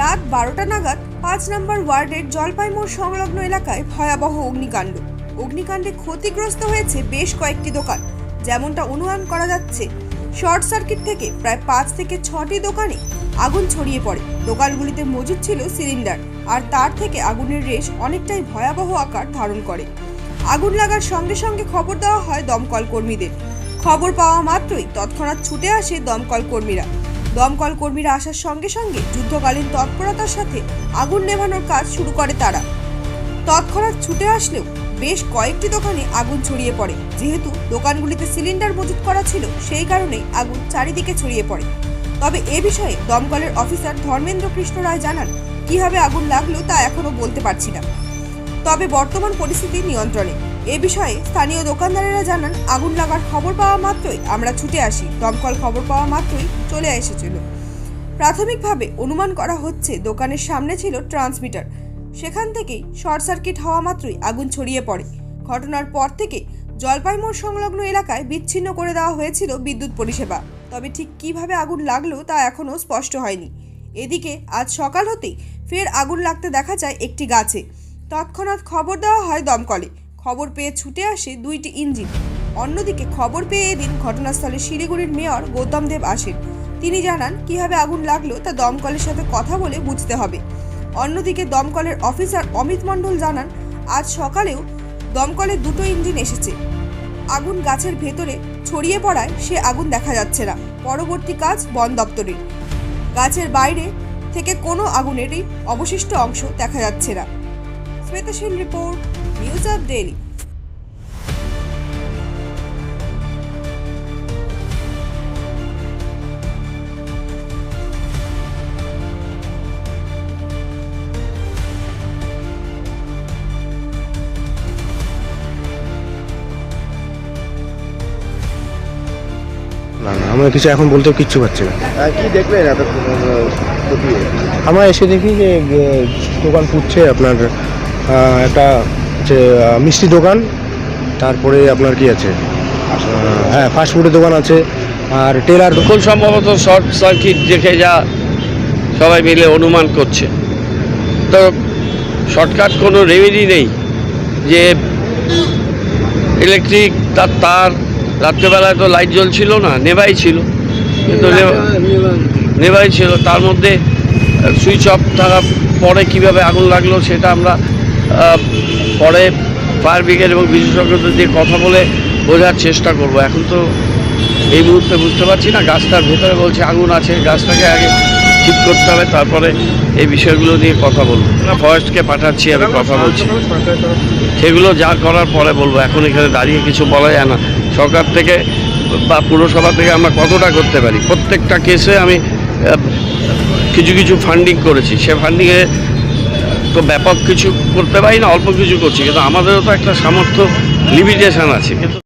রাত বারোটা নাগাদ পাঁচ নম্বর ওয়ার্ডের জলপাই মোড় সংলগ্ন এলাকায় ভয়াবহ অগ্নিকাণ্ড। অগ্নিকাণ্ডে ক্ষতিগ্রস্ত হয়েছে বেশ কয়েকটি দোকান। যেমনটা অনুমান করা যাচ্ছে, শর্ট সার্কিট থেকে প্রায় পাঁচ থেকে ছটি দোকানে আগুন ছড়িয়ে পড়ে। দোকানগুলিতে মজুদ ছিল সিলিন্ডার, আর তার থেকে আগুনের রেশ অনেকটাই ভয়াবহ আকার ধারণ করে। আগুন লাগার সঙ্গে সঙ্গে খবর দেওয়া হয় দমকল কর্মীদের। খবর পাওয়া মাত্রই তৎক্ষণাৎ ছুটে আসে দমকল কর্মীরা। দমকল কর্মীরা আসার সঙ্গে সঙ্গে যুদ্ধকালীন তৎপরতার সাথে আগুন নেভানোর কাজ শুরু করে তারা। তৎক্ষণাৎ ছুটে আসলেও বেশ কয়েকটি দোকানে আগুন ছড়িয়ে পড়ে। যেহেতু দোকানগুলিতে সিলিন্ডার মজুত করা ছিল, সেই কারণেই আগুন চারিদিকে ছড়িয়ে পড়ে। তবে এ বিষয়ে দমকলের অফিসার ধর্মেন্দ্র কৃষ্ণ রায় জানান, কীভাবে আগুন লাগল তা এখনও বলতে পারছি না। তবে বর্তমান পরিস্থিতি নিয়ন্ত্রণে। এ বিষয়ে স্থানীয় দোকানদারেরা জানান, আগুন লাগার খবর পাওয়া মাত্রই আমরা ছুটে আসি। দমকল খবর পাওয়া মাত্রই চলে এসেছিল। প্রাথমিকভাবে অনুমান করা হচ্ছে দোকানের সামনে ছিল ট্রান্সমিটার। সেখান থেকেই শর্ট সার্কিট হওয়া মাত্রই আগুন ছড়িয়ে পড়ে। ঘটনার পর থেকে জলপাই মোড় সংলগ্ন এলাকায় বিচ্ছিন্ন করে দেওয়া হয়েছিল বিদ্যুৎ পরিষেবা। তবে ঠিক কীভাবে আগুন লাগল তা এখনও স্পষ্ট হয়নি। এদিকে আজ সকাল হতেই ফের আগুন লাগতে দেখা যায় একটি গাছে। তৎক্ষণাৎ খবর দেওয়া হয় দমকলে। খবর পেয়ে ছুটে আসে দুইটি ইঞ্জিন। অন্যদিকে খবর পেয়ে এদিন ঘটনাস্থলে শিলিগুড়ির মেয়র গৌতম দেব আসেন। তিনি জানান, কীভাবে আগুন লাগল তা দমকলের সাথে কথা বলে বুঝতে হবে। অন্যদিকে দমকলের অফিসার অমিত মণ্ডল জানান, আজ সকালেও দমকলের দুটো ইঞ্জিন এসেছে। আগুন গাছের ভেতরে ছড়িয়ে পড়ায় সে আগুন দেখা যাচ্ছে না। পরবর্তী কাজ বন দপ্তরের। গাছের বাইরে থেকে কোনো আগুনেরই অবশিষ্ট অংশ দেখা যাচ্ছে না। শ্বেতাশীল রিপোর্ট অফ ডেলি না না আমরা কিছু এখন বলতে কিচ্ছু পাচ্ছি না। আহ, কি দেখলেন এতক্ষণ আমরা এসে দেখি যে দোকান পুড়ছে আপনার একটা হচ্ছে মিষ্টি দোকান তারপরে আপনার কি আছে? হ্যাঁ ফাস্টফুডের দোকান আছে আর টেলার দোকান। খুব সম্ভবত শর্ট সার্কিট দেখে যা সবাই মিলে অনুমান করছে। তো শর্টকাট কোনো রেমেডি নেই যে ইলেকট্রিক তার তার রাত্রেবেলায় তো লাইট জ্বলছিল না নেভাই ছিল। কিন্তু নেভা- নেভাই ছিল তার মধ্যে সুইচ অফ থাকার পরে কীভাবে আগুন লাগল সেটা আমরা পরে ফায়ার ব্রিগেড এবং বিশেষজ্ঞদের দিয়ে কথা বলে বোঝার চেষ্টা করব। এখন তো এই মুহূর্তে বুঝতে পারছি না, গাছটার ভেতরে বলছে আগুন আছে, গাছটাকে আগে ঠিক করতে হবে, তারপরে এই বিষয়গুলো নিয়ে কথা বলব। ফরেস্টকে পাঠাচ্ছি, আমি কথা বলছি। সেগুলো যা করার পরে বলব। এখন এখানে দাঁড়িয়ে কিছু বলা যায় না। সরকার থেকে বা পুরসভা থেকে আমরা কতটা করতে পারি? প্রত্যেকটা কেসে আমি কিছু কিছু ফান্ডিং করেছি। সে ফান্ডিংয়ে তো ব্যাপক কিছু করতে পারি না, অল্প কিছু করছি, কিন্তু আমাদেরও তো একটা সামর্থ্য লিমিটেশান আছে। কিন্তু